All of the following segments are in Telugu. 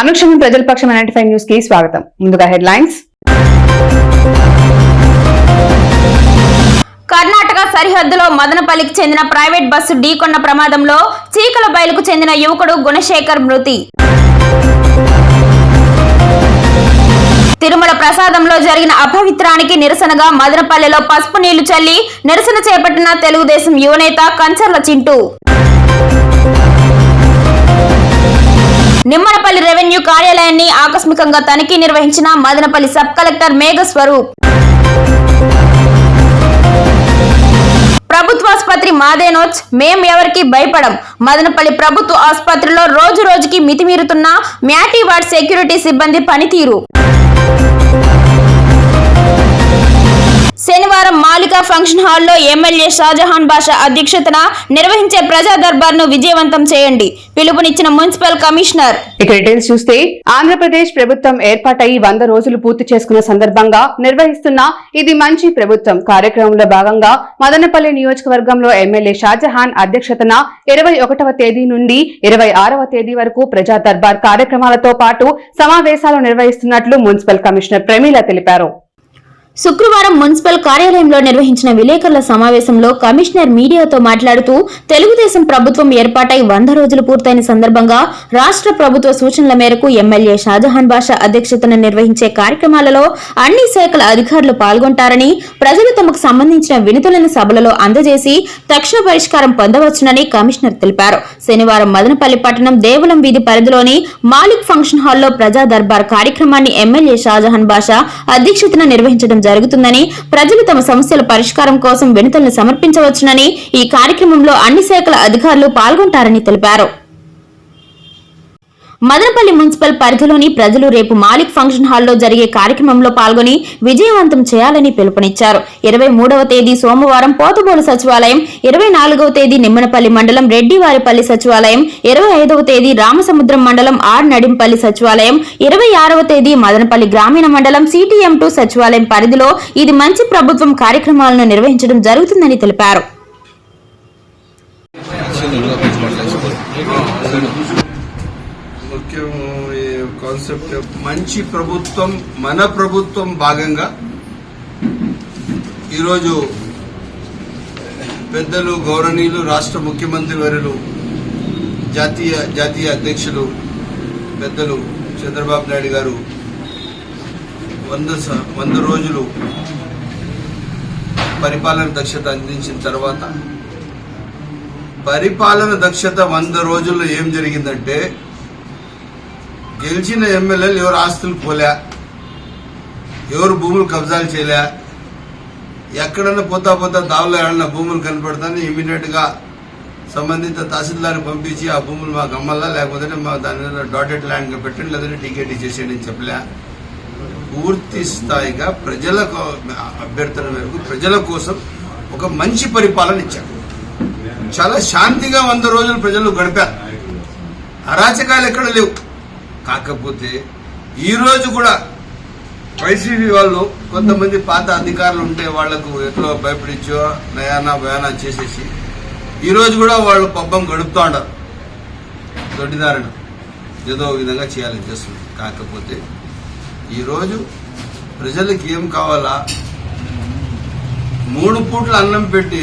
అనుక్షణం ప్రజల పక్షం నైన్టీ ఫైవ్ న్యూస్కి స్వాగతం. ముందుగా హెడ్లైన్స్. కర్ణాటక సరిహద్దులో మదనపల్లికి చెందిన ప్రైవేట్ బస్సు ఢీకొన్న ప్రమాదంలో చీకల బయలుకు చెందిన యువకుడు గుణశేఖర్ మృతి. తిరుమల ప్రసాదంలో జరిగిన అపవిత్రానికి నిరసనగా మదనపల్లిలో పసుపు నీళ్ళు చల్లి నిరసన చేపట్టిన తెలుగుదేశం యువనేత కంచర్ల చింటూ. నిమ్మనపల్లి రెవెన్యూ కార్యాలయాన్ని ఆకస్మికంగా తనిఖీ నిర్వహించిన మదనపల్లి సబ్ కలెక్టర్ మేఘ స్వరూప్ ప్రభుత్వాసుపత్రి మాదేనోచ్ మేం ఎవరికి భయపడం. మదనపల్లి ప్రభుత్వ ఆసుపత్రిలో రోజు రోజుకి మితిమీరుతున్న మ్యాటీ వార్డ్ సెక్యూరిటీ సిబ్బంది పనితీరు. శనివారం మాలికా ఫంక్షన్ హాల్లో ఎమ్మెల్యే షాజహాన్ బాషా అధ్యక్షతన నిర్వహించే ప్రజా దర్బార్ను విజయవంతం చేయండి. పిలుపునిచ్చిన మున్సిపల్ కమిషనర్. ఇక డీటెయిల్స్ చూస్తే ఆంధ్రప్రదేశ్ ప్రభుత్వం ఏర్పాటై వంద రోజులు పూర్తి చేసుకున్న సందర్భంగా నిర్వహిస్తున్న ఇది మంచి ప్రభుత్వం కార్యక్రమంలో భాగంగా మదనపల్లి నియోజకవర్గంలో ఎమ్మెల్యే షాజహాన్ అధ్యక్షతన ఇరవై ఒకటవ తేదీ నుండి ఇరవై ఆరవ తేదీ వరకు ప్రజా దర్బార్ కార్యక్రమాలతో పాటు సమావేశాలు నిర్వహిస్తున్నట్లు మున్సిపల్ కమిషనర్ ప్రమీల తెలిపారు. శుక్రవారం మున్సిపల్ కార్యాలయంలో నిర్వహించిన విలేకరుల సమావేశంలో కమిషనర్ మీడియాతో మాట్లాడుతూ తెలుగుదేశం ప్రభుత్వం ఏర్పాటై వంద రోజులు పూర్తయిన సందర్భంగా రాష్ట్ర ప్రభుత్వ సూచనల మేరకు ఎమ్మెల్యే షాజహాన్ బాషా అధ్యక్షతన నిర్వహించే కార్యక్రమాలలో అన్ని శాఖల అధికారులు పాల్గొంటారని ప్రజలు తమకు సంబంధించిన వినతులను సభలలో అందజేసి తక్షణ పరిష్కారం పొందవచ్చునని కమిషనర్ తెలిపారు. శనివారం మదనపల్లి పట్టణం దేవులం వీధి పరిధిలోని మాలిక్ ఫంక్షన్ హాల్లో ప్రజా దర్బార్ కార్యక్రమాన్ని ఎమ్మెల్యే షాజహాన్ బాషా అధ్యక్షతన నిర్వహించడం జరుగుతుందని ప్రజలు తమ సమస్యల పరిష్కారం కోసం వినతులను సమర్పించవచ్చునని ఈ కార్యక్రమంలో అన్ని శాఖల అధికారులు పాల్గొంటారని తెలిపారు. మదనపల్లి మున్సిపల్ పరిధిలోని ప్రజలు రేపు మాలిక్ ఫంక్షన్ హాల్లో జరిగే కార్యక్రమంలో పాల్గొని విజయవంతం చేయాలని పిలుపునిచ్చారు. ఇరవై మూడవ తేదీ సోమవారం పోతబోలు సచివాలయం ఇరవై నాలుగవ తేదీ నిమ్మనపల్లి మండలం రెడ్డివారిపల్లి సచివాలయం ఇరవై ఐదవ తేదీ రామసముద్రం మండలం ఆర్ నడింపల్లి సచివాలయం ఇరవై ఆరవ తేదీ మదనపల్లి గ్రామీణ మండలం సిటిఎం టూ సచివాలయం పరిధిలో ఇది మంచి ప్రభుత్వం కార్యక్రమాలను నిర్వహించడం జరుగుతుందని తెలిపారు. కాన్సెప్ట్ మంచి ప్రభుత్వం మన ప్రభుత్వం భాగంగా ఈరోజు పెద్దలు గౌరవనీయులు రాష్ట్ర ముఖ్యమంత్రి వర్యులు జాతీయ జాతీయ అధ్యక్షులు పెద్దలు చంద్రబాబు నాయుడు గారు వంద వంద రోజులు పరిపాలన దక్షత అందించిన తర్వాత పరిపాలన దక్షత వంద రోజుల్లో ఏం జరిగిందంటే గెలిచిన ఎమ్మెల్యేలు ఎవరు ఆస్తులు పోలే ఎవరు భూములు కబ్జాలు చేయలే ఎక్కడన్నా పోతా పోతా దావులో ఏడన్నా భూములు కనపడతానే ఇమీడియట్గా సంబంధిత తహసీల్దార్ని పంపించి ఆ భూములు మాకు అమ్మల్లా లేకపోతే మా దాని మీద డాటెడ్ ల్యాండ్ పెట్టండి లేదంటే టీకేటీ చేసేయండి అని చెప్పలే. పూర్తి స్థాయిగా ప్రజల అభ్యర్థన మేరకు ప్రజల కోసం ఒక మంచి పరిపాలన ఇచ్చారు చాలా శాంతిగా వంద రోజులు ప్రజలు గడిపారు. అరాచకాలు ఎక్కడ లేవు. కాకపోతే ఈరోజు కూడా వైసీపీ వాళ్ళు కొంతమంది పాత అధికారులు ఉంటే వాళ్ళకు ఎట్లా భయపడిచ్చో నయానా భయానా చేసేసి ఈరోజు కూడా వాళ్ళు పబ్బం గడుపుతూ ఉంటారు దొడ్డిదారణ ఏదో విధంగా చేయాలని చేస్తుంది కాకపోతే ఈరోజు ప్రజలకు ఏం కావాలా? మూడు పూట్ల అన్నం పెట్టి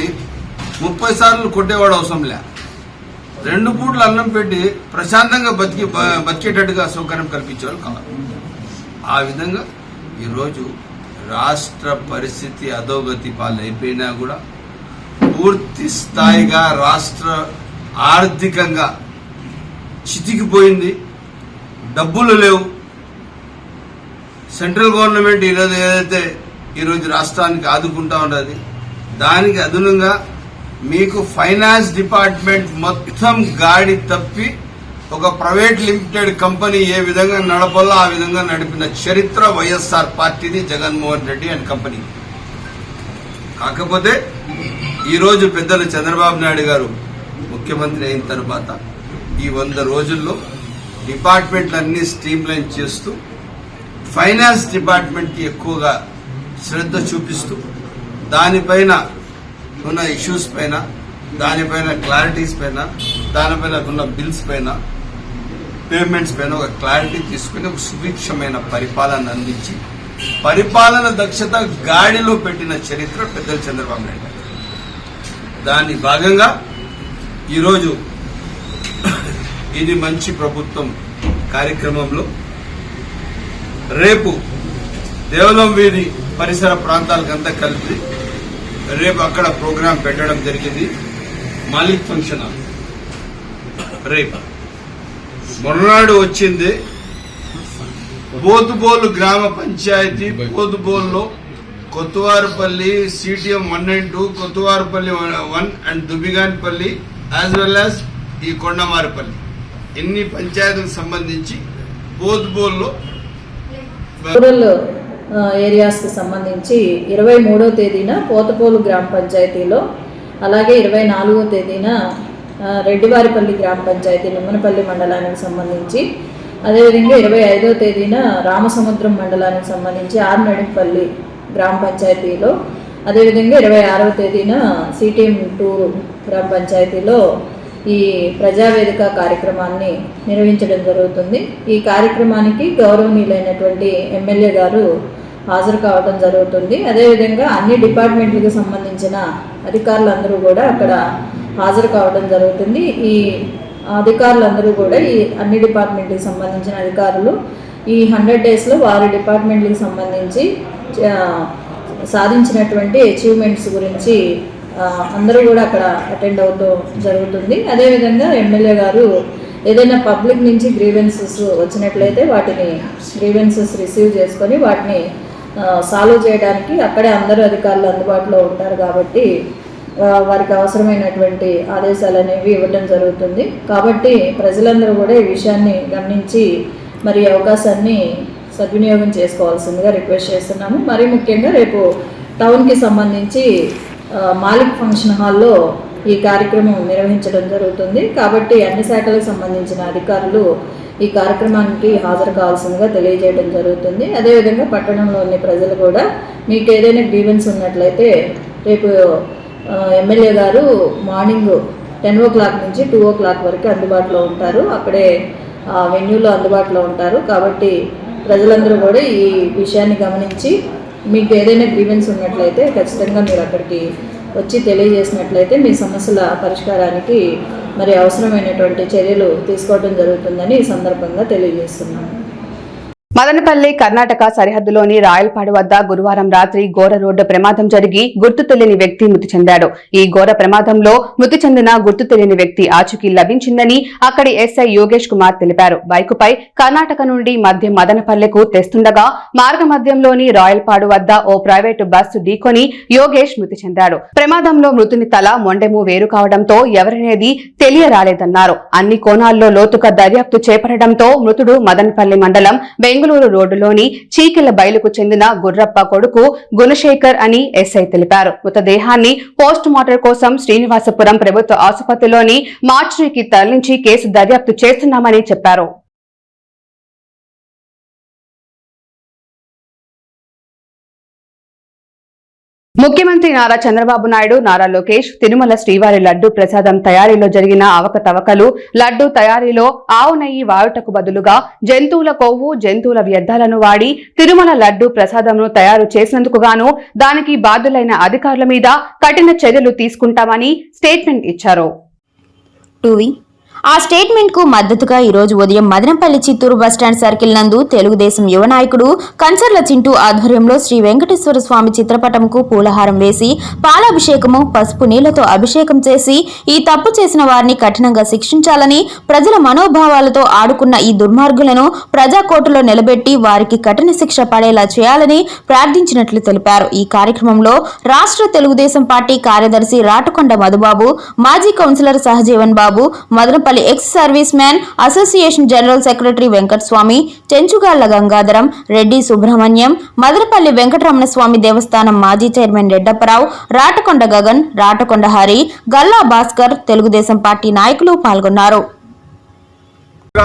ముప్పై సార్లు కొట్టేవాడు అవసరం లే. రెండు పూట్ల అన్నం పెట్టి ప్రశాంతంగా బతికి బతికేటట్టుగా సౌకర్యం కల్పించేవాళ్ళు కావాలి ఆ విధంగా ఈరోజు రాష్ట్ర పరిస్థితి అధోగతి పాలైపోయినా కూడా పూర్తి స్థాయిగా రాష్ట్ర ఆర్థికంగా చితికిపోయింది. డబ్బులు లేవు. సెంట్రల్ గవర్నమెంట్ ఈరోజు ఏదైతే ఈరోజు రాష్ట్రానికి ఆదుకుంటా ఉన్నది దానికి అదనంగా మీకు ఫైనాన్స్ డిపార్ట్మెంట్ మొత్తం గాడి తప్పి ఒక ప్రైవేట్ లిమిటెడ్ కంపెనీ ఏ విధంగా నడపాలో ఆ విధంగా నడిపిన చరిత్ర వైఎస్ఆర్ పార్టీది జగన్మోహన్ రెడ్డి అండ్ కంపెనీ. కాకపోతే ఈరోజు పెద్దలు చంద్రబాబు నాయుడు గారు ముఖ్యమంత్రి అయిన తర్వాత ఈ వంద రోజుల్లో డిపార్ట్మెంట్లన్నీ స్ట్రీమ్ లైన్ చేస్తూ ఫైనాన్స్ డిపార్ట్మెంట్కి ఎక్కువగా శ్రద్ధ చూపిస్తూ దానిపైన ఉన్న ఇష్యూస్ పైన దానిపైన క్లారిటీస్ పైన దానిపైన ఉన్న బిల్స్ పైన పేమెంట్స్ పైన ఒక క్లారిటీ తీసుకుని ఒక సుభిక్షమైన పరిపాలన అందించి పరిపాలన దక్షత గాడిలో పెట్టిన చరిత్ర పెద్దల చంద్రబాబు నాయుడు దాని భాగంగా ఈరోజు ఇది మంచి ప్రభుత్వం కార్యక్రమంలో రేపు దేవలం వీధి పరిసర ప్రాంతాలకంతా కలిపి రేపు అక్కడ ప్రోగ్రాం పెట్టడం జరిగింది. Malik function hall. రేపు. మొన్ననాడు వచ్చింది. పోతుబోలు గ్రామ panchayat పోతుబోలులో Kothavaripalli CTM one and two Kothavaripalli one and Dubiganpalli as well as ఈ కొండమారిపల్లి. ఎన్ని పంచాయతీలకు సంబంధించి పోతుబోల్లో ఏరియాస్కి సంబంధించి ఇరవై మూడో తేదీన పోతపోలు గ్రామ పంచాయతీలో అలాగే ఇరవై నాలుగో తేదీన రెడ్డివారిపల్లి గ్రామ పంచాయతీ నిమ్మనపల్లి మండలానికి సంబంధించి అదేవిధంగా ఇరవై ఐదో తేదీన రామసముద్రం మండలానికి సంబంధించి ఆర్నడింపల్లి గ్రామ పంచాయతీలో అదేవిధంగా ఇరవై ఆరవ తేదీన సిటీఎం టూరు గ్రామ పంచాయతీలో ఈ ప్రజావేదిక కార్యక్రమాన్ని నిర్వహించడం జరుగుతుంది. ఈ కార్యక్రమానికి గౌరవనీయులైనటువంటి ఎమ్మెల్యే గారు హాజరు కావడం జరుగుతుంది. అదేవిధంగా అన్ని డిపార్ట్మెంట్లకు సంబంధించిన అధికారులందరూ కూడా అక్కడ హాజరు కావడం జరుగుతుంది. ఈ అధికారులందరూ కూడా ఈ అన్ని డిపార్ట్మెంట్కి సంబంధించిన అధికారులు ఈ హండ్రెడ్ డేస్లో వారి డిపార్ట్మెంట్లకు సంబంధించి సాధించినటువంటి అచీవ్మెంట్స్ గురించి అందరూ కూడా అక్కడ అటెండ్ అవుతూ జరుగుతుంది. అదేవిధంగా ఎమ్మెల్యే గారు ఏదైనా పబ్లిక్ నుంచి గ్రీవెన్సెస్ వచ్చినట్లయితే వాటిని గ్రీవెన్సెస్ రిసీవ్ చేసుకొని వాటిని సాల్వ్ చేయడానికి అక్కడే అందరూ అధికారులు అందుబాటులో ఉంటారు కాబట్టి వారికి అవసరమైనటువంటి ఆదేశాలు అనేవి ఇవ్వడం జరుగుతుంది. కాబట్టి ప్రజలందరూ కూడా ఈ విషయాన్ని గమనించి మరి అవకాశాన్ని సద్వినియోగం చేసుకోవాల్సిందిగా రిక్వెస్ట్ చేస్తున్నాము. మరీ ముఖ్యంగా రేపు టౌన్కి సంబంధించి మాలిక్ ఫంక్షన్ హాల్లో ఈ కార్యక్రమం నిర్వహించడం జరుగుతుంది. కాబట్టి అన్ని శాఖలకు సంబంధించిన అధికారులు ఈ కార్యక్రమానికి హాజరు కావాల్సిందిగా తెలియజేయడం జరుగుతుంది. అదేవిధంగా పట్టణంలోని ప్రజలు కూడా మీకు ఏదైనా గ్రీవెన్స్ ఉన్నట్లయితే రేపు ఎమ్మెల్యే గారు మార్నింగ్ టెన్ ఓ క్లాక్ నుంచి టూ ఓ క్లాక్ వరకు అందుబాటులో ఉంటారు. అక్కడే వెన్యూలో అందుబాటులో ఉంటారు. కాబట్టి ప్రజలందరూ కూడా ఈ విషయాన్ని గమనించి మీకు ఏదైనా గ్రీవెన్స్ ఉన్నట్లయితే ఖచ్చితంగా మీరు అక్కడికి వచ్చి తెలియజేసినట్లయితే మీ సమస్యల పరిష్కారానికి మరి అవసరమైనటువంటి చర్యలు తీసుకోవడం జరుగుతుందని ఈ సందర్భంగా తెలియజేస్తున్నాను. మదనపల్లి కర్ణాటక సరిహద్దులోని రాయలపాడు వద్ద గురువారం రాత్రి ఘోర రోడ్డు ప్రమాదం జరిగి గుర్తు తెలియని వ్యక్తి మృతి చెందాడు. ఈ ఘోర ప్రమాదంలో మృతి చెందిన గుర్తు తెలియని వ్యక్తి ఆచూకీ లభించిందని అక్కడి ఎస్ఐ యోగేష్ కుమార్ తెలిపారు. బైకుపై కర్ణాటక నుండి మధ్య మదనపల్లెకు తెస్తుండగా మార్గ మధ్యంలోని రాయల్పాడు వద్ద ఓ ప్రైవేటు బస్సు ఢీకొని యోగేష్ మృతి చెందాడు. ప్రమాదంలో మృతుని తల మొండెము వేరు కావడంతో ఎవరనేది తెలియరాలేదన్నారు. అన్ని కోణాల్లో లోతుగా దర్యాప్తు చేపట్టడంతో మృతుడు మదనపల్లి మండలం బెంగళూరు రోడ్డులోని చీకిల బయలుకు చెందిన గుర్రప్ప కొడుకు గుణశేఖర్ అని ఎస్ఐ తెలిపారు. మృతదేహాన్ని పోస్ట్ మార్టం కోసం శ్రీనివాసపురం ప్రభుత్వ ఆసుపత్రిలోని మార్చురీకి తరలించి కేసు దర్యాప్తు చేస్తున్నామని చెప్పారు. ముఖ్యమంత్రి నారా చంద్రబాబు నాయుడు నారా లోకేష్ తిరుమల శ్రీవారి లడ్డు ప్రసాదం తయారీలో జరిగిన అవకతవకలు లడ్డు తయారీలో ఆవు నెయ్యి వాడుటకు బదులుగా జంతువుల కొవ్వు జంతువుల వ్యర్థాలను వాడి తిరుమల లడ్డు ప్రసాదంను తయారు చేసినందుకు గాను దానికి బాధ్యులైన అధికారుల మీద కఠిన చర్యలు తీసుకుంటామని స్టేట్మెంట్ ఇచ్చారు. ఆ స్టేట్మెంట్కు మద్దతుగా ఈ రోజు ఉదయం మదనపల్లి చిత్తూరు బస్టాండ్ సర్కిల్ నందు తెలుగుదేశం యువ నాయకుడు కంచర్ల చింటూ ఆధ్వర్యంలో శ్రీ వెంకటేశ్వర స్వామి చిత్రపటంకు పూలహారం వేసి పాలాభిషేకము పసుపు నీళ్ళతో అభిషేకం చేసి ఈ తప్పు చేసిన వారిని కఠినంగా శిక్షించాలని ప్రజల మనోభావాలతో ఆడుకున్న ఈ దుర్మార్గులను ప్రజాకోటలో నిలబెట్టి వారికి కఠిన శిక్ష పడేలా చేయాలని ప్రార్థించినట్లు తెలిపారు. ఈ కార్యక్రమంలో రాష్ట్ర తెలుగుదేశం పార్టీ కార్యదర్శి రాటకొండ మధుబాబు మాజీ councillor Sahajeevan Babu Madanapalli ex serviceman association general secretary Venkataswamy Chenchugalla Gangadharam Reddy Subrahmanyam Madanapalli Venkataramana Swamy Devasthanam మాజీ చైర్మన్ రెడ్డప్పరావు రాటకొండ గగన్ రాటకొండ హరి గల్లా భాస్కర్ తెలుగుదేశం పార్టీ నాయకులు పాల్గొన్నారు.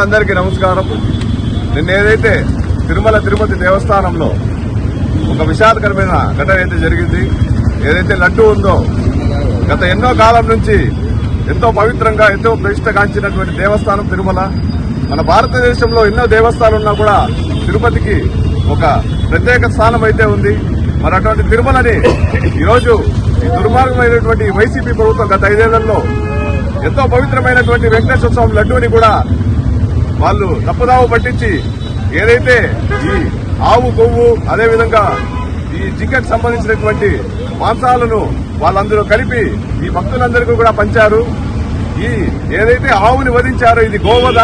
అందరికీ నమస్కారం. నిన్న ఏదైతే తిరుమల తిరుపతి దేవస్థానంలో ఒక విషాదకరమైన ఘటన అయితే జరిగింది ఏదైతే లడ్డు ఉందో గత ఎన్నో కాలం నుంచి ఎంతో పవిత్రంగా ఎంతో ప్రతిష్టగాంచినటువంటి దేవస్థానం తిరుమల. మన భారతదేశంలో ఎన్నో దేవస్థానాలు ఉన్నా కూడా తిరుపతికి ఒక ప్రత్యేక స్థానం అయితే ఉంది. మరి అటువంటి తిరుమలని ఈరోజు ఈ దుర్మార్గమైనటువంటి వైసీపీ ప్రభుత్వం గత ఐదేళ్ళలో ఎంతో పవిత్రమైనటువంటి వెంకటేశ్వర స్వామి లడ్డూని కూడా వాళ్ళు తప్పుదావు పట్టించి ఏదైతే ఈ ఆవు కొవ్వు అదేవిధంగా ఈ జింకకు సంబంధించినటువంటి మాంసాలను వాళ్ళందరూ కలిపి ఈ భక్తులందరికీ కూడా పంచారు. ఈ ఏదైతే ఆవుని వధించారో ఇది గోవద.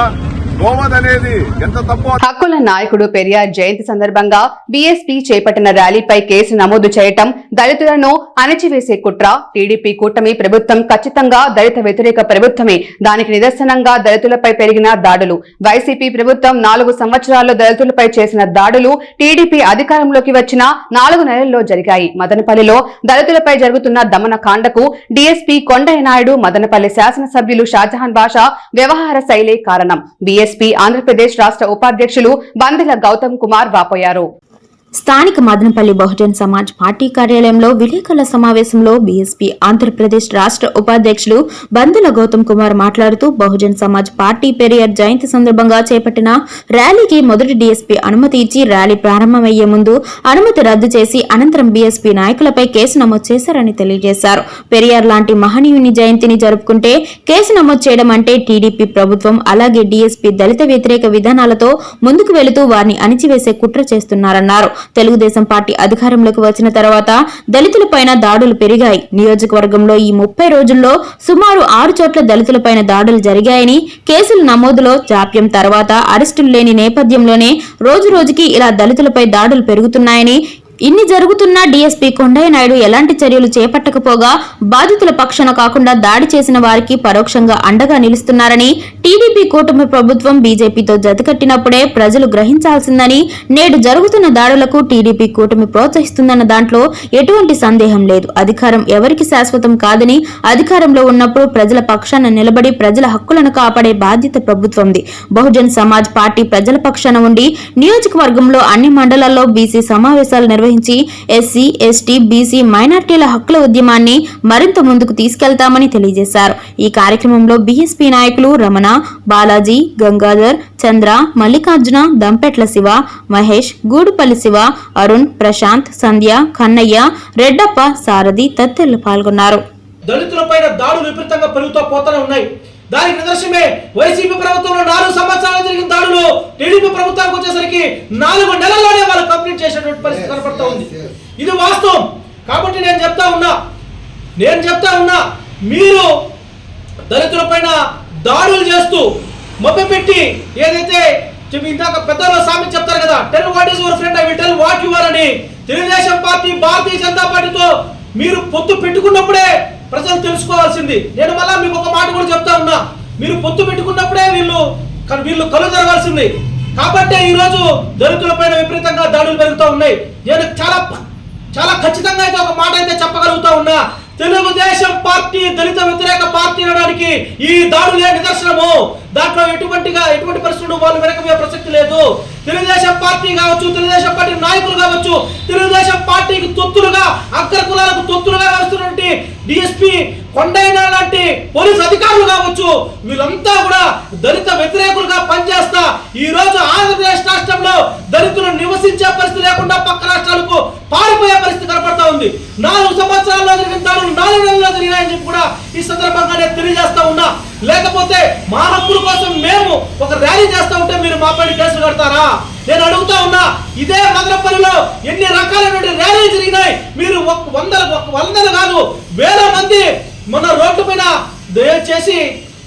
హక్కుల నాయకుడు పెరియార్ జయంతి సందర్భంగా బీఎస్పీ చేపట్టిన ర్యాలీపై కేసు నమోదు చేయటం దళితులను అణచివేసే కుట్ర టీడీపీ కూటమి ప్రభుత్వం ఖచ్చితంగా దళిత వ్యతిరేక ప్రభుత్వమే. దానికి నిదర్శనంగా దళితులపై పెరిగిన దాడులు. వైసీపీ ప్రభుత్వం నాలుగు సంవత్సరాల్లో దళితులపై చేసిన దాడులు టీడీపీ అధికారంలోకి వచ్చిన నాలుగు నెలల్లో జరిగాయి. మదనపల్లిలో దళితులపై జరుగుతున్న దమన కాండకు డీఎస్పీ కొండయ్య నాయుడు మదనపల్లి శాసనసభ్యులు షాజహాన్ బాషా వ్యవహార శైలే కారణం. ఎస్పీ ఆంధ్రప్రదేశ్ రాష్ట్ర ఉపాధ్యక్షులు బందెల గౌతమ్ కుమార్ వాపోయారు. స్థానిక మదనపల్లి బహుజన్ సమాజ్ పార్టీ కార్యాలయంలో విలేకరుల సమావేశంలో బీఎస్పీ ఆంధ్రప్రదేశ్ రాష్ట్ర ఉపాధ్యక్షులు బందుల గౌతమ్ కుమార్ మాట్లాడుతూ బహుజన్ సమాజ్ పార్టీ పెరియర్ జయంతి సందర్భంగా చేపట్టిన ర్యాలీకి మొదటి డీఎస్పీ అనుమతి ఇచ్చి ర్యాలీ ప్రారంభమయ్యే ముందు అనుమతి రద్దు చేసి అనంతరం బీఎస్పీ నాయకులపై కేసు నమోదు చేశారని తెలియజేశారు. పెరియార్ లాంటి మహనీయుని జయంతిని జరుపుకుంటే కేసు నమోదు చేయడం అంటే టీడీపీ ప్రభుత్వం అలాగే డీఎస్పీ దళిత వ్యతిరేక విధానాలతో ముందుకు వెళుతూ వారిని అణిచివేసే కుట్ర చేస్తున్నారన్నారు. తెలుగుదేశం పార్టీ అధికారంలోకి వచ్చిన తర్వాత దళితులపైన దాడులు పెరిగాయి. నియోజకవర్గంలో ఈ ముప్పై రోజుల్లో సుమారు ఆరు చోట్ల దళితులపైన దాడులు జరిగాయని కేసుల నమోదులో జాప్యం తర్వాత అరెస్టులు లేని నేపథ్యంలోనే రోజు రోజుకి ఇలా దళితులపై దాడులు పెరుగుతున్నాయని ఇన్ని జరుగుతున్నా డీఎస్పీ కొండయ్య నాయుడు ఎలాంటి చర్యలు చేపట్టకపోగా బాధితుల పక్షాన కాకుండా దాడి చేసిన వారికి పరోక్షంగా అండగా నిలుస్తున్నారని టీడీపీ కూటమి ప్రభుత్వం బీజేపీతో జతకట్టినప్పుడే ప్రజలు గ్రహించాల్సిందని నేడు జరుగుతున్న దాడులకు టీడీపీ కూటమి ప్రోత్సహిస్తుందన్న దాంట్లో ఎటువంటి సందేహం లేదు. అధికారం ఎవరికి శాశ్వతం కాదని అధికారంలో ఉన్నప్పుడు ప్రజల పక్షాన నిలబడి ప్రజల హక్కులను కాపాడే బాధ్యత ప్రభుత్వంది. బహుజన్ సమాజ్ పార్టీ ప్రజల పక్షాన ఉండి నియోజకవర్గంలో అన్ని మండలాల్లో బీసీ సమావేశాలు నిర్వహించి ఎస్సీ ఎస్టీ బీసీ మైనార్టీల హక్కుల ఉద్యమాన్ని మరింత ముందుకు తీసుకెళ్తామని తెలియజేశారు. ఈ కార్యక్రమంలో బీఎస్పీ నాయకులు రమణ బాలాజీ గంగాధర్ చంద్ర మల్లికార్జున దంపెట్ల శివ మహేష్ గూడుపల్లి శివ అరుణ్ ప్రశాంత్ సంధ్య కన్నయ్య రెడ్డప్ప సారథి తదితరులు పాల్గొన్నారు. దళితులపైన దాడులు విపరీతంగా పెరుగుతూ పోతూనే ఉన్నాయి. దానికి నిదర్శనమే వైసీపీ ప్రభుత్వంలో నాలుగు సంవత్సరాలు జరిగిన దాడులు టీడీపీ ప్రభుత్వానికి వచ్చేసరికి నాలుగు నెలల్లోనే వాళ్ళు కంప్లీట్ చేసేటువంటి పరిస్థితి కనపడతా ఉంది. ఇది వాస్తవం. కాబట్టి నేను చెప్తా ఉన్నా నేను చెప్తా ఉన్నా మీరు దళితులపైన దాడులు చేస్తూ పెట్టి ఏదైతే ఇందాక పెద్దలు సామి చెప్తారు కదా tell what is your friend I will tell what your అని తెలుగుదేశం పార్టీ భారతీయ జనతా పార్టీతో మీరు పొత్తు పెట్టుకున్నప్పుడే ప్రజలు తెలుసుకోవాల్సింది. నేను మళ్ళా మీకు ఒక మాట కూడా చెప్తా ఉన్నా. మీరు పొత్తు పెట్టుకున్నప్పుడే వీళ్ళు వీళ్ళు కలు జరగాల్సింది కాబట్టి ఈరోజు దళితుల పైన విపరీతంగా దాడులు పెరుగుతూ ఉన్నాయి. నేను చాలా చాలా ఖచ్చితంగా అయితే ఒక మాట అయితే చెప్పగలుగుతా ఉన్నా. తెలుగుదేశం పార్టీ దళిత వ్యతిరేక పార్టీ అనడానికి ఈ దాడులే నిదర్శనము. దాంట్లో ఎటువంటిగా ఎటువంటి పరిస్థితులు వాళ్ళు వెనకమే ప్రసక్తి లేదు. తెలుగుదేశం పార్టీ కావచ్చు తెలుగుదేశం పార్టీ నాయకులు కావచ్చు తెలుగుదేశం పార్టీకి తొత్తులుగా అగ్ర కులాలకు తొత్తులుగా వస్తున్నటువంటి డిఎస్పీ కొండైన లాంటి పోలీస్ అధికారులు కావచ్చు వీళ్ళంతా కూడా దళిత వ్యతిరేకులుగా పనిచేస్తా ఈ రోజు ఆంధ్రప్రదేశ్ రాష్ట్రంలో దళితులు నివసించే పరిస్థితి లేకుండా పక్క రాష్ట్రాలకు పారిపోయే పరిస్థితి కనపడతా ఉంది. నాలుగు సంవత్సరాల్లో జరిగిన దాడులు నాలుగు నెలల్లో జరిగాయని చెప్పి కూడా ఈ సందర్భంగా నేను తెలియజేస్తా ఉన్నా. లేకపోతే మా హక్కుల కోసం మేము ఒక ర్యాలీ చేస్తూ ఉంటే మీరు మా కేసులు కడతారా? నేను అడుగుతా ఉన్నా ఇదే మదనపల్లిలో ఎన్ని రకాలైనటువంటి ర్యాలీలు జరిగినాయి? మీరు ఒక వందల ఒక వందలు కాదు వేల మంది మన రోడ్డు పైన దయచేసి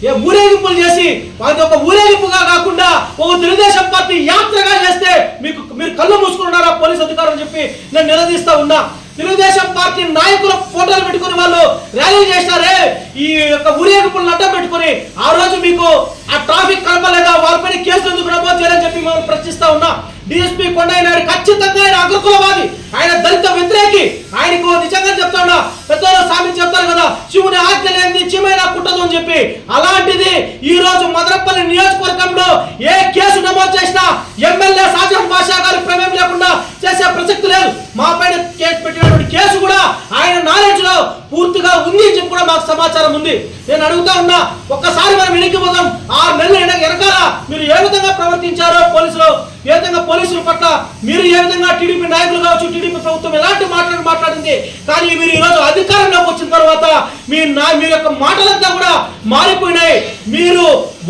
ఏ ఊరేగింపులు చేసి అది ఒక ఊరేగింపుగా కాకుండా ఒక తెలుగుదేశం పార్టీ యాత్రగా చేస్తే మీకు మీరు కళ్ళు మూసుకున్నారా పోలీస్ అధికారులు చెప్పి నేను నిలదీస్తా ఉన్నా. తెలుగుదేశం పార్టీ నాయకుల ఫోటోలు పెట్టుకుని వాళ్ళు ర్యాలీ చేసినారే ఈ యొక్క ఊరేగింపులను అడ్డం పెట్టుకుని ఆ రోజు మీకు ఆ ట్రాఫిక్ కలపలేదా? వారిపైన కేసులు ఎందుకు నమోదు చేయాలని చెప్పి మనం ప్రశ్నిస్తా ఉన్నా. డిఎస్పీ కొండయ్య నాయుడు ఖచ్చితంగా ఆయన అగ్రకులవాది. ఆయన దళిత వ్యతిరేకి ఆయనకు నిజంగా చెప్తా ఉన్నా పెద్దలు సామి చెప్తారు కదా శివుని ఆజ్ఞ లేని చీమైన కుట్టదు అని చెప్పి. అలాంటిది ఈ రోజు మదనపల్లి నియోజకవర్గంలో ఏ కేసు నమోదు చేసినా ఎమ్మెల్యే సాజన్ భాషా గారు ప్రమేయం లేకుండా చేసే ప్రసక్తి లేదు. మా పైన కేసు పెట్టినటువంటి కేసు కూడా ఆయన నాలెడ్జ్లో పూర్తిగా ఉంది అని చెప్పి కూడా మాకు సమాచారం ఉంది. నేను అడుగుతా ఉన్నా ఒక్కసారి మనం వెనక్కి పోదాం. ఆరు నెలలు వెనకాల మీరు ఏ విధంగా ప్రవర్తించారో పోలీసులు ఏ విధంగా పోలీసుల పట్ల మీరు ఏ విధంగా టీడీపీ నాయకులు కావచ్చు టీడీపీ ప్రభుత్వం ఎలాంటి మాటలు మాట్లాడింది? కానీ మీరు ఈరోజు అధికారంలోకి వచ్చిన తర్వాత మీ నా మీ యొక్క మాటలంతా కూడా మారిపోయినాయి. మీరు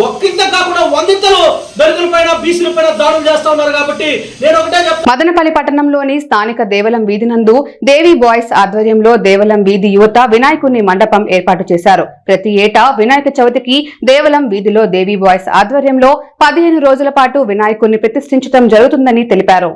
ఒక్కింత కాకుండా వందింతలు దళితులపైన బీసీలపైన దాడులు చేస్తా ఉన్నారు కాబట్టి నేను ఒకటే మదనపల్లి పట్టణంలోని స్థానిక దేవలం వీధి నందు దేవి బాయ్స్ ఆధ్వర్యంలో దేవలం వీధి యువత వినాయకుని మండపం ఏర్పాటు చేశారు. ప్రతి ఏటా వినాయక చవితికి దేవలం వీధిలో దేవి బాయ్స్ ఆధ్వర్యంలో పదిహేను రోజుల పాటు వినాయకుడిని ప్రతిష్ఠించడం జరుగుతుందని తెలిపారు.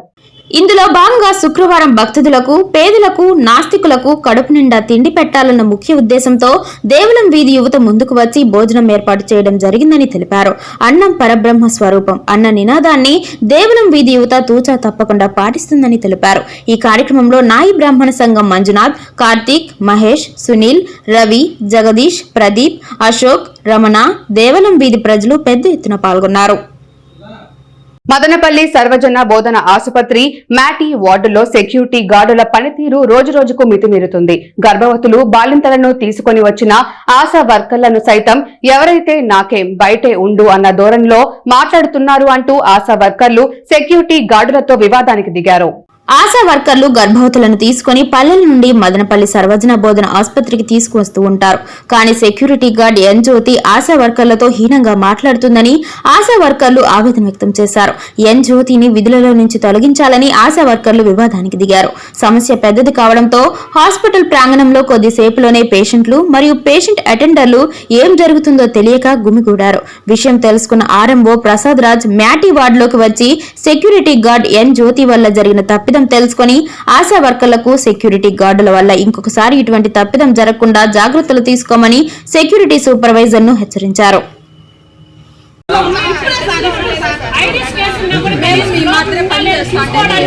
ఇందులో భాగంగా శుక్రవారం భక్తులకు పేదలకు నాస్తికులకు కడుపు నిండా తిండి పెట్టాలన్న ముఖ్య ఉద్దేశంతో దేవలం వీధి యువత ముందుకు వచ్చి భోజనం ఏర్పాటు చేయడం జరిగిందని తెలిపారు. అన్నం పరబ్రహ్మ స్వరూపం అన్న నినాదాన్ని దేవలం వీధి యువత తూచా తప్పకుండా పాటిస్తుందని తెలిపారు. ఈ కార్యక్రమంలో నాయి బ్రాహ్మణ సంఘం మంజునాథ్ కార్తీక్ మహేష్ సునీల్ రవి జగదీష్ ప్రదీప్ అశోక్ రమణ దేవలం వీధి ప్రజలు పెద్ద ఎత్తున పాల్గొన్నారు. మదనపల్లి సర్వజన బోధన ఆసుపత్రి మ్యాటీ వార్డులో సెక్యూరిటీ గార్డుల పనితీరు రోజురోజుకు మితిమీరుతుంది. గర్భవతులు బాలింతలను తీసుకొని వచ్చిన ఆశా వర్కర్లను సైతం ఎవరైతే నాకేం బయటే ఉండు అన్న ధోరణిలో మాట్లాడుతున్నారు అంటూ ఆశా వర్కర్లు సెక్యూరిటీ గార్డులతో వివాదానికి దిగారు. ఆశా వర్కర్లు గర్భవతులను తీసుకుని పల్లెల నుండి మదనపల్లి సర్వజన బోధన ఆసుపత్రికి తీసుకువస్తూ ఉంటారు. కానీ security guard N Jyoti Asha వర్కర్లతో హీనంగా మాట్లాడుతుందని ఆశా వర్కర్లు ఆవేదన వ్యక్తం చేశారు. ఎన్ జ్యోతిని విధులలో నుంచి తొలగించాలని ఆశా వర్కర్లు వివాదానికి దిగారు. సమస్య పెద్దది కావడంతో హాస్పిటల్ ప్రాంగణంలో కొద్దిసేపులోనే పేషెంట్లు మరియు పేషెంట్ అటెండర్లు ఏం జరుగుతుందో తెలియక గుమిగూడారు. విషయం తెలుసుకున్న ఆర్ఎంఓ ప్రసాద్ రాజ్ మ్యాటి వార్డులోకి వచ్చి సెక్యూరిటీ గార్డ్ ఎన్ జ్యోతి వల్ల జరిగిన తప్పిదం తెలుసుకొని ఆశా వర్కర్లకు సెక్యూరిటీ గార్డుల వల్ల ఇంకొకసారి ఇటువంటి తప్పిదం జరగకుండా జాగ్రత్తలు తీసుకోమని సెక్యూరిటీ సూపర్వైజర్ను హెచ్చరించారు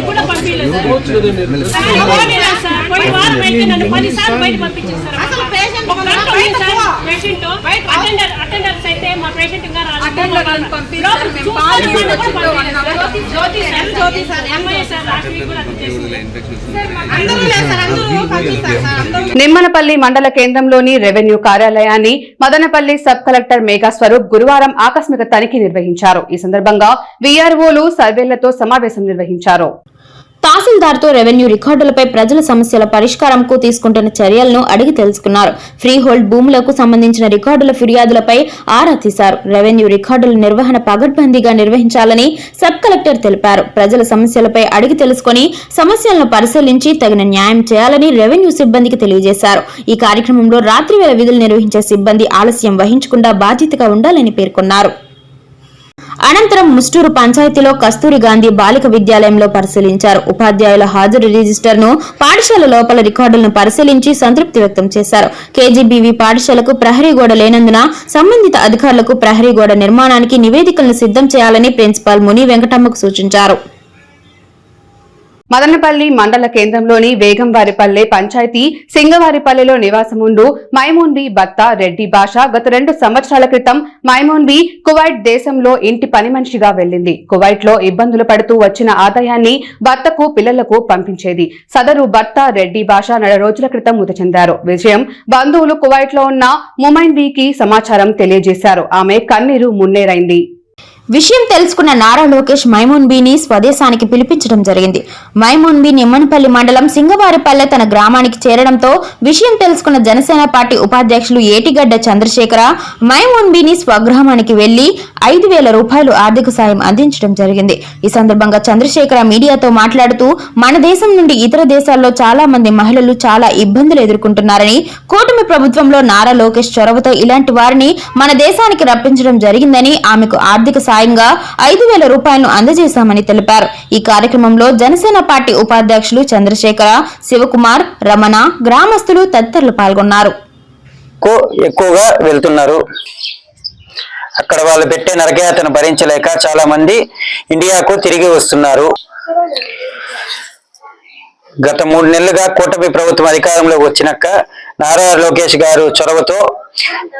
కూడా పేషెంట్ అటెండర్ అటెండర్స్ అయితే మా పేషెంట్ ఇంకా. నిమ్మలపల్లి మండల కేంద్రంలోని రెవెన్యూ కార్యాలయాన్ని మదనపల్లి సబ్ కలెక్టర్ మేఘా స్వరూప్ గురువారం ఆకస్మిక తనిఖీ నిర్వహించారు. ఈ సందర్భంగా వీఆర్ఓలు సర్వేలతో సమావేశం నిర్వహించారు. తహసీల్దార్తో రెవెన్యూ రికార్డులపై ప్రజల సమస్యల పరిష్కారంకు తీసుకుంటున్న చర్యలను అడిగి తెలుసుకున్నారు. ఫ్రీ హోల్డ్ భూములకు సంబంధించిన రికార్డుల ఫిర్యాదులపై ఆరా తీశారు. రెవెన్యూ రికార్డుల నిర్వహణ పగడ్బందీగా నిర్వహించాలని సబ్ కలెక్టర్ తెలిపారు. ప్రజల సమస్యలపై అడిగి తెలుసుకుని సమస్యలను పరిశీలించి తగిన న్యాయం చేయాలని రెవెన్యూ సిబ్బందికి తెలియజేశారు. ఈ కార్యక్రమంలో రాత్రివేళ విధులు నిర్వహించే సిబ్బంది ఆలస్యం వహించకుండా బాధ్యతగా ఉండాలని పేర్కొన్నారు. అనంతరం ముస్టూరు పంచాయతీలో కస్తూరి గాంధీ బాలిక విద్యాలయంలో పరిశీలించారు. ఉపాధ్యాయుల హాజరు రిజిస్టర్ను పాఠశాల లోపల రికార్డులను పరిశీలించి సంతృప్తి వ్యక్తం చేశారు. కేజీబీవీ పాఠశాలకు ప్రహరీ గోడ లేనందున సంబంధిత అధికారులకు ప్రహరీ గోడ నిర్మాణానికి నివేదికలను సిద్ధం చేయాలని ప్రిన్సిపాల్ ముని వెంకటమ్మకు సూచించారు. మదనపల్లి మండల కేంద్రంలోని వేగంవారిపల్లె పంచాయతీ సింగవారిపల్లెలో నివాసముండు మైమోన్బి భర్త రెడ్డి భాష గత రెండు సంవత్సరాల క్రితం మైమోన్బి కువైట్ దేశంలో ఇంటి పని మనిషిగా వెళ్ళింది కువైట్లో ఇబ్బందులు పడుతూ వచ్చిన ఆదాయాన్ని భర్తకు పిల్లలకు పంపించేది. సదరు భర్త రెడ్డి భాష నెల రోజుల క్రితం మృతి చెందారు. విజయం బంధువులు కువైట్లో ఉన్న ముమైన్కి సమాచారం తెలియజేశారు. ఆమె కన్నీరు మున్నేరైంది. విషయం తెలుసుకున్న నారా లోకేష్ మైమూన్ బీని స్వదేశానికి పిలిపించడం జరిగింది. మైమూన్ బి నిమ్మనపల్లి మండలం సింగవారిపల్లె తన గ్రామానికి చేరడంతో విషయం తెలుసుకున్న జనసేన పార్టీ ఉపాధ్యక్షులు ఏటిగడ్డ చంద్రశేఖర మైమూన్ బీని స్వగ్రామానికి వెళ్ళి ఐదు వేల రూపాయలు ఆర్థిక సాయం అందించడం జరిగింది. ఈ సందర్భంగా చంద్రశేఖర మీడియాతో మాట్లాడుతూ మన దేశం నుండి ఇతర దేశాల్లో చాలా మంది మహిళలు చాలా ఇబ్బందులు ఎదుర్కొంటున్నారని కూటమి ప్రభుత్వంలో నారా లోకేష్ చొరవతో ఇలాంటి వారిని మన దేశానికి రప్పించడం జరిగిందని ఆమెకు ఆర్థిక సాయంగా ఐదు వేల రూపాయలను అందజేశామని తెలిపారు. ఈ కార్యక్రమంలో జనసేన పార్టీ ఉపాధ్యక్షులు చంద్రశేఖర శివకుమార్ రమణ గ్రామస్తులు తదితరులు పాల్గొన్నారు. ఎక్కువగా వెళ్తున్నారు. అక్కడ వాళ్ళు పెట్టే నరకయాతను భరించలేక చాలా మంది ఇండియాకు తిరిగి వస్తున్నారు. గత మూడు నెలలుగా కూటమి ప్రభుత్వం అధికారంలోకి వచ్చినాక నారా లోకేష్ గారు చొరవతో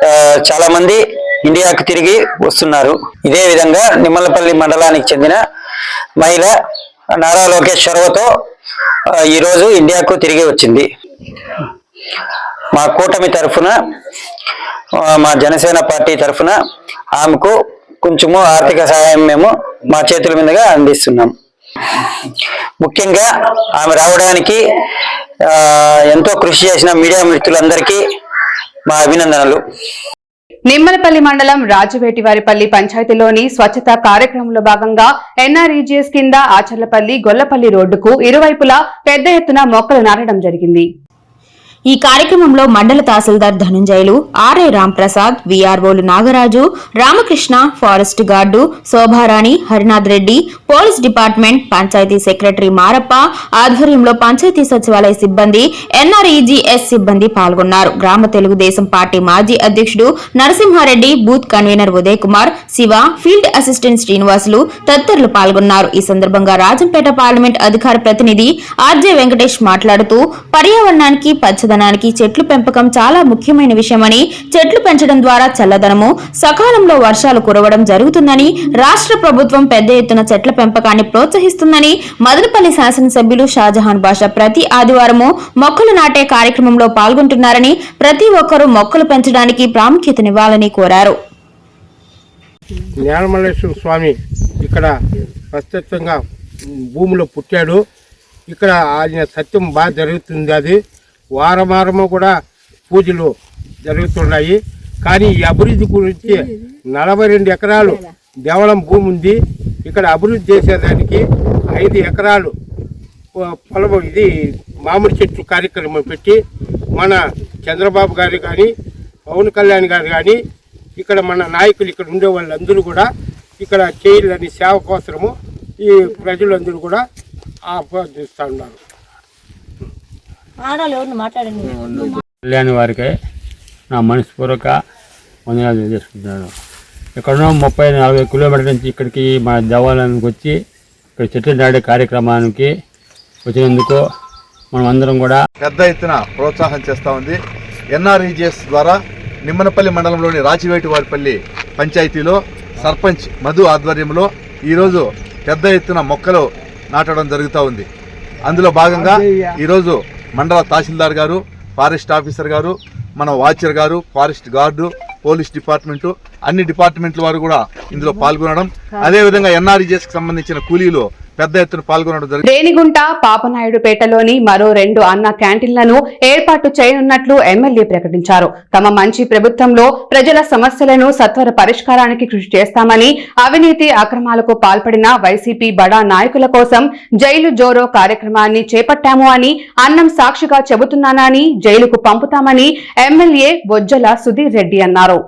ఆ, చాలా మంది ఇండియాకు తిరిగి వస్తున్నారు. ఇదే విధంగా నిమ్మలపల్లి మండలానికి చెందిన మహిళ నారా లోకేష్ చొరవతో ఈరోజు ఇండియాకు తిరిగి వచ్చింది. మా కూటమి తరఫున మా జనసేన పార్టీ తరఫున ఆమెకు కొంచెము ఆర్థిక సహాయం మేము మా చేతుల మీదుగా అందిస్తున్నాం. ముఖ్యంగా ఆమె రావడానికి ఎంతో కృషి చేసిన మీడియా మిత్రులందరికీ మా అభినందనలు. నిమ్మలపల్లి మండలం రాజువేటివారిపల్లి పంచాయతీలోని స్వచ్ఛత కార్యక్రమంలో భాగంగా ఎన్ఆర్ఈజీఎస్ కింద ఆచర్లపల్లి గొల్లపల్లి రోడ్డుకు ఇరువైపులా పెద్ద ఎత్తున మొక్కలు నాటడం జరిగింది. ఈ కార్యక్రమంలో మండల తహసీల్దార్ Dhanunjayulu RI Ramprasad విఆర్ఓలు Nagaraju Ramakrishna forest guard Shobharani Harinath Reddy police department panchayat secretary Marappa ఆధ్వర్యంలో పంచాయతీ సచివాలయ సిబ్బంది ఎన్ఆర్ఈజీఎస్ సిబ్బంది పాల్గొన్నారు. గ్రామ తెలుగుదేశం పార్టీ మాజీ అధ్యక్షుడు Narasimha Reddy booth convener Uday Kumar Shiva field assistant Srinivasulu తదితరులు పాల్గొన్నారు. ఈ సందర్భంగా రాజంపేట పార్లమెంట్ అధికార ప్రతినిధి ఆర్జే వెంకటేష్ మాట్లాడుతూ పర్యావరణానికి చల్లదనానికి చెట్లు పెంపకం చాలా ముఖ్యమైన విషయమని చెట్లు పెంచడం ద్వారా చల్లదనము సకాలంలో వర్షాలు కురవడం జరుగుతుందని రాష్ట్ర ప్రభుత్వం పెద్ద ఎత్తున చెట్ల పెంపకాన్ని ప్రోత్సహిస్తుందని మదనపల్లి శాసనసభ్యులు షాజహాన్ బాషా ప్రతి ఆదివారము మొక్కలు నాటే కార్యక్రమంలో పాల్గొంటున్నారని ప్రతి ఒక్కరూ మొక్కలు పెంచడానికి ప్రాముఖ్యతనివ్వాలని కోరారు. జ్ఞానమల్లేశ్వర స్వామి ఇక్కడ ప్రత్యక్షంగా భూమిలో పుట్టాడు. ఇక్కడ ఆయన సత్యం బాగా జరుగుతుంది అది. వారం వారము కూడా పూజలు జరుగుతున్నాయి. కానీ ఈ అభివృద్ధి గురించి నలభై రెండు ఎకరాలు దేవళం భూమి ఉంది. ఇక్కడ అభివృద్ధి చేసేదానికి ఐదు ఎకరాలు పొలం ఇది మామిడి చెట్టు కార్యక్రమం పెట్టి మన చంద్రబాబు గారు కానీ పవన్ కళ్యాణ్ గారు కానీ ఇక్కడ మన నాయకులు ఇక్కడ ఉండే వాళ్ళందరూ కూడా ఇక్కడ చేయాలని సేవ కోసము ఈ ప్రజలందరూ కూడా ఆపాదిస్తూ ఉన్నారు. కళ్యాణ్ వారికి నా మనస్పూర్వక వందనాలు చేసుకుంటున్నాను ఎక్కడో ముప్పై నలభై కిలోమీటర్ల నుంచి ఇక్కడికి మా దేవాలయానికి వచ్చి ఇక్కడ చెట్లు నాటే కార్యక్రమానికి వచ్చినందుకు మనం అందరం కూడా పెద్ద ఎత్తున ప్రోత్సాహం చేస్తూ ఉంది. ఎన్ఆర్ఈజిఎస్ ద్వారా నిమ్మనపల్లి మండలంలోని రాచివేటివారిపల్లి పంచాయతీలో సర్పంచ్ మధు ఆధ్వర్యంలో ఈరోజు పెద్ద ఎత్తున మొక్కలు నాటడం జరుగుతూ ఉంది. అందులో భాగంగా ఈరోజు మండల తహసీల్దార్ గారు ఫారెస్ట్ ఆఫీసర్ గారు మన వాచర్ గారు ఫారెస్ట్ గార్డు పోలీస్ డిపార్ట్మెంటు అన్ని డిపార్ట్మెంట్ల వారు కూడా ఇందులో పాల్గొనడం. అదేవిధంగా ఎన్ఆర్ఈజిఎస్కి సంబంధించిన కూలీలు పెద్ద ఎత్తున పాల్గొనడం జరిగింది. రేణిగుంట పాపనాయుడుపేటలోని మరో రెండు అన్న క్యాంటీన్లను ఏర్పాటు చేయనున్నట్లు ఎమ్మెల్యే ప్రకటించారు. తమ మంచి ప్రభుత్వంలో ప్రజల సమస్యలను సత్వర పరిష్కారానికి కృషి చేస్తామని అవినీతి అక్రమాలకు పాల్పడిన వైసీపీ బడా నాయకుల కోసం జైలు జోరో కార్యక్రమాన్ని చేపట్టాము అని అన్నం సాక్షిగా చెబుతున్నానని జైలుకు పంపుతామని ఎమ్మెల్యే బొజ్జల సుధీర్ రెడ్డి అన్నారు.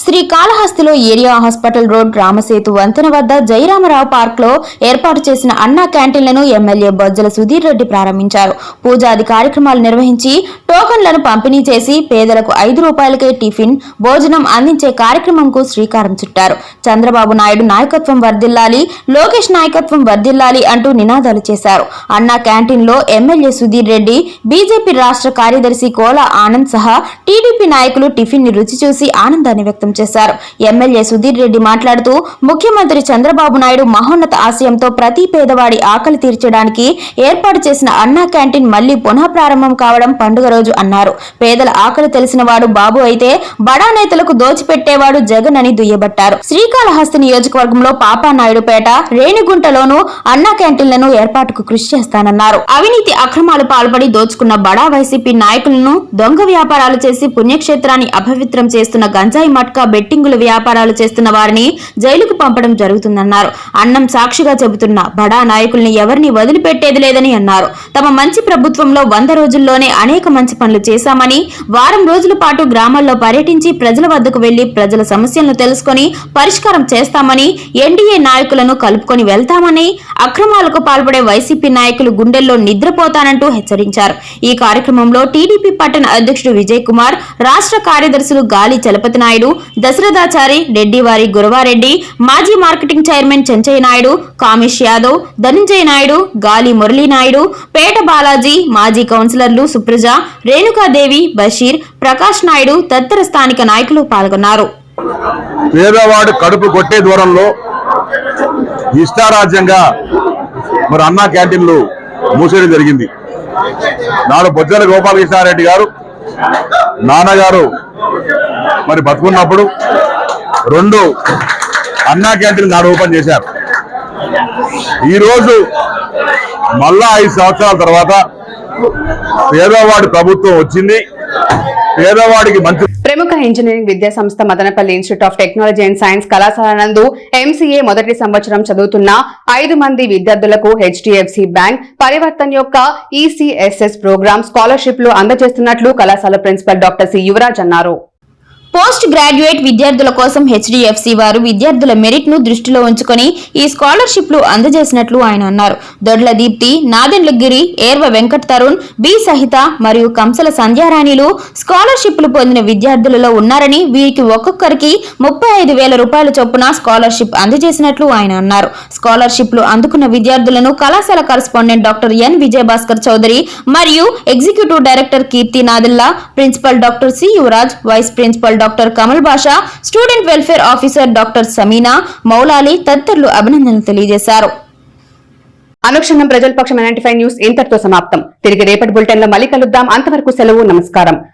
శ్రీకాళహస్తిలో ఏరియా హాస్పిటల్ రోడ్ రామసేతు వంతెన వద్ద జయరామరావు పార్క్లో ఏర్పాటు చేసిన అన్నా క్యాంటీన్లను ఎమ్మెల్యే బొజ్జల సుధీర్ రెడ్డి ప్రారంభించారు. పూజాది కార్యక్రమాలు నిర్వహించి టోకన్లను పంపిణీ చేసి పేదలకు ఐదు రూపాయలకే టిఫిన్ భోజనం అందించే కార్యక్రమంకు శ్రీకారం చుట్టారు. చంద్రబాబు నాయుడు నాయకత్వం వర్ధిల్లాలి లోకేష్ నాయకత్వం వర్ధిల్లాలి అంటూ నినాదాలు చేశారు. అన్నా క్యాంటీన్లో ఎమ్మెల్యే సుధీర్ రెడ్డి బీజేపీ రాష్ట్ర కార్యదర్శి కోలా ఆనంద్ సహా టీడీపీ నాయకులు టిఫిన్ని రుచి చూసి ఆనందాన్ని వ్యక్తం చేశారు. ఎమ్మెల్యే సుధీర్ రెడ్డి మాట్లాడుతూ ముఖ్యమంత్రి చంద్రబాబు నాయుడు మహోన్నత ఆశయంతో ప్రతి పేదవాడి ఆకలి తీర్చడానికి ఏర్పాటు చేసిన అన్నా క్యాంటీన్ మళ్ళీ పునః ప్రారంభం కావడం పండుగ రోజు అన్నారు. పేదల ఆకలి తెలిసిన వాడు బాబు అయితే బడా నేతలకు దోచిపెట్టేవాడు జగన్ అని దుయ్యబట్టారు. శ్రీకాళహస్తి నియోజకవర్గంలో పాపానాయుడుపేట రేణిగుంటలోనూ అన్నా క్యాంటీన్లను ఏర్పాటుకు కృషి చేస్తానన్నారు. అవినీతి అక్రమాలు పాల్పడి దోచుకున్న బడా వైసీపీ నాయకులను దొంగ వ్యాపారాలు చేసి పుణ్యక్షేత్రాన్ని అపవిత్రం చేస్తున్న గంజాయి మట్కా బెట్టింగుల వ్యాపారాలు చేస్తున్న వారిని జైలుకు పంపడం జరుగుతుందన్నారు. అన్నం సాక్షిగా చెబుతున్న బడా నాయకుల్ని ఎవరిని వదిలిపెట్టేది లేదని అన్నారు. తమ మంచి ప్రభుత్వంలో వంద రోజుల్లోనే అనేక మంచి పనులు చేశామని వారం రోజుల పాటు గ్రామాల్లో పర్యటించి ప్రజల వద్దకు వెళ్ళి ప్రజల సమస్యలను తెలుసుకొని పరిష్కారం చేస్తామని ఎన్డీఏ నాయకులను కలుపుకొని వెళ్తామని అక్రమాలకు పాల్పడే వైసీపీ నాయకులు గుండెల్లో నిద్రపోతానంటూ హెచ్చరించారు. ఈ కార్యక్రమంలో టీడీపీ పట్టణ అధ్యక్షుడు విజయ్ కుమార్ రాష్ట్ర కార్యదర్శులు గాలి చలపతి నాయుడు దశరథాచారి రెడ్డివారి గురవారెడ్డి మాజీ మార్కెటింగ్ చైర్మన్ చెంచయ్య నాయుడు కామేష్ యాదవ్ ధనంజయ నాయుడు గాలి మురళీ నాయుడు పేట బాలాజీ మాజీ కౌన్సిలర్లు సుప్రజ రేణుకాదేవి బషీర్ ప్రకాష్ నాయుడు తదితర స్థానిక నాయకులు పాల్గొన్నారు. పేదవాడు కడుపు కొట్టే దూరంలో ఇష్టారాజ్యంగా మరి అన్నా క్యాంటీన్లు మూసేయడం జరిగింది. నాడు బొజ్జల గోపాలకృష్ణారెడ్డి గారు నాన్నగారు మరి బతుకున్నప్పుడు రెండు అన్నా క్యాంటీన్ నాడు ఓపెన్ చేశారు. ఈరోజు మళ్ళా ఐదు సంవత్సరాల తర్వాత పేదవాడి ప్రభుత్వం వచ్చింది. పేదవాడికి మంచి ప్రముఖ ఇంజనీరింగ్ విద్యా సంస్థ Madanapalle institute of technology and science కళాశాల నందు ఎంసీఏ మొదటి సంవత్సరం చదువుతున్న ఐదు మంది విద్యార్థులకు హెచ్డిఎఫ్సి బ్యాంక్ పరివర్తన్ యొక్క ఈసీఎస్ఎస్ ప్రోగ్రామ్ స్కాలర్షిప్లు అందజేస్తున్నట్లు కళాశాల ప్రిన్సిపల్ డాక్టర్ సి యువరాజ్ అన్నారు. పోస్ట్ గ్రాడ్యుయేట్ విద్యార్థుల కోసం హెచ్డిఎఫ్సి వారు విద్యార్థుల మెరిట్ను దృష్టిలో ఉంచుకొని ఈ స్కాలర్షిప్లు అందజేసినట్లు ఆయన అన్నారు. దొడ్ల దీప్తి నాదెండ్లగిరి ఏర్వ వెంకట్ తరుణ్ బి సహిత మరియు కంసల సంధ్యారాణిలు స్కాలర్షిప్లు పొందిన విద్యార్థులలో ఉన్నారని వీరికి ఒక్కొక్కరికి ముప్పై ఐదు వేల రూపాయల చొప్పున స్కాలర్షిప్ అందజేసినట్లు ఆయన అన్నారు. స్కాలర్షిప్లు అందుకున్న విద్యార్థులను కళాశాల correspondent doctor N Vijayabhaskar Chowdary మరియు executive director Keerthi Nadilla principal doctor C Yuvaraj vice principal doctor Kamal Basha student welfare officer doctor Sameena Moulali తదితరులు అభినందనలు తెలియజేశారు. అనుక్షణం ప్రజల పక్షం న్యూస్ ఇంతటితో సమాప్తం. తిరిగి రేపటి బులెటిన్లో మళ్ళీ కలుద్దాం. అంతవరకు సెలవు నమస్కారం.